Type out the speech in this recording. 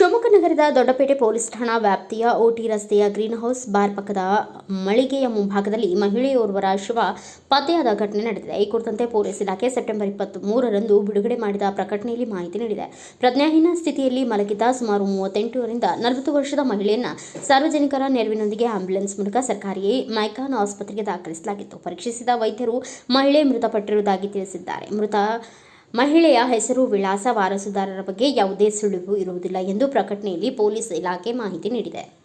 Doddapete police ಠಾಣಾ ವ್ಯಾಪ್ತಿಯ OT ರಸ್ತೆಯ ಗ್ರೀನ್ ಹೌಸ್ ಬಾರ್ ಪಕ್ಕದ ಮಳಿಗೆಯ ಮುಂಭಾಗದಲ್ಲಿ ಮಹಿಳೆಯೋರ್ವರ ಶಿವ ಪತ್ತೆಯಾದ ಘಟನೆ ನಡೆದಿದೆ. ಈ ಕುರಿತಂತೆ ಪೊಲೀಸ್ ಇಲಾಖೆ ಸೆಪ್ಟೆಂಬರ್ ಇಪ್ಪತ್ತ್ ಮೂರರಂದು ಬಿಡುಗಡೆ ಮಾಡಿದ ಪ್ರಕಟಣೆಯಲ್ಲಿ ಮಾಹಿತಿ ನೀಡಿದೆ. ಪ್ರಜ್ಞಾಹೀನ ಸ್ಥಿತಿಯಲ್ಲಿ ಮಲಗಿದ್ದ ಸುಮಾರು ಮೂವತ್ತೆಂಟರಿಂದ ನಲವತ್ತು ವರ್ಷದ ಮಹಿಳೆಯನ್ನು ಸಾರ್ವಜನಿಕರ ನೆರವಿನೊಂದಿಗೆ ಆಂಬ್ಯುಲೆನ್ಸ್ ಮೂಲಕ ಸರ್ಕಾರಿ ಮೈಕಾನ್ ಆಸ್ಪತ್ರೆಗೆ ದಾಖಲಿಸಲಾಗಿತ್ತು. ಪರೀಕ್ಷಿಸಿದ ವೈದ್ಯರು ಮಹಿಳೆ ಮೃತಪಟ್ಟಿರುವುದಾಗಿ ತಿಳಿಸಿದ್ದಾರೆ. ಮೃತ ಮಹಿಳೆಯ ಹೆಸರು ವಿಳಾಸ ವಾರಸುದಾರರ ಬಗ್ಗೆ ಯಾವುದೇ ಸುಳಿವು ಇರುವುದಿಲ್ಲ ಎಂದು ಪ್ರಕಟಣೆಯಲ್ಲಿ ಪೊಲೀಸ್ ಇಲಾಖೆ ಮಾಹಿತಿ ನೀಡಿದೆ.